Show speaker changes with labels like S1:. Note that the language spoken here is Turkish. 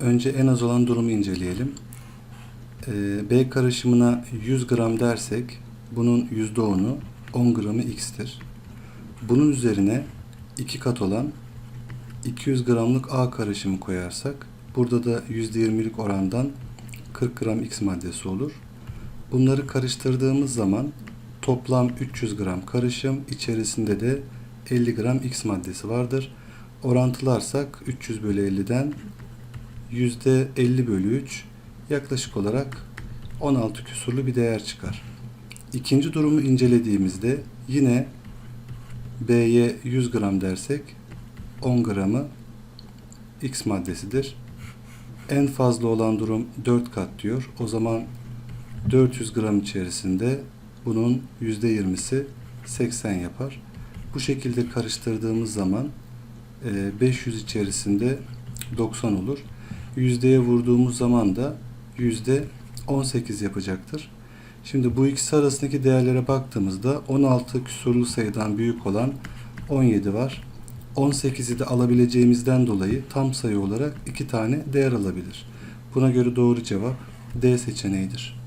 S1: Önce en az olan durumu inceleyelim. Ee, B karışımına 100 gram dersek bunun %10'u 10 gramı x'tir. Bunun üzerine 2 kat olan 200 gramlık A karışımı koyarsak burada da %20'lik orandan 40 gram x maddesi olur. Bunları karıştırdığımız zaman toplam 300 gram karışım içerisinde de 50 gram x maddesi vardır. Orantılarsak 300 bölü 50'den %50 bölü 3 yaklaşık olarak 16 küsurlu bir değer çıkar. İkinci durumu incelediğimizde yine B'ye 100 gram dersek 10 gramı X maddesidir. En fazla olan durum 4 kat diyor. O zaman 400 gram içerisinde bunun %20'si 80 yapar. Bu şekilde karıştırdığımız zaman e, 500 içerisinde 90 olur. Yüzdeye vurduğumuz zaman da yüzde 18 yapacaktır. Şimdi bu ikisi arasındaki değerlere baktığımızda 16 küsurlu sayıdan büyük olan 17 var. 18'i de alabileceğimizden dolayı tam sayı olarak iki tane değer alabilir. Buna göre doğru cevap D seçeneğidir.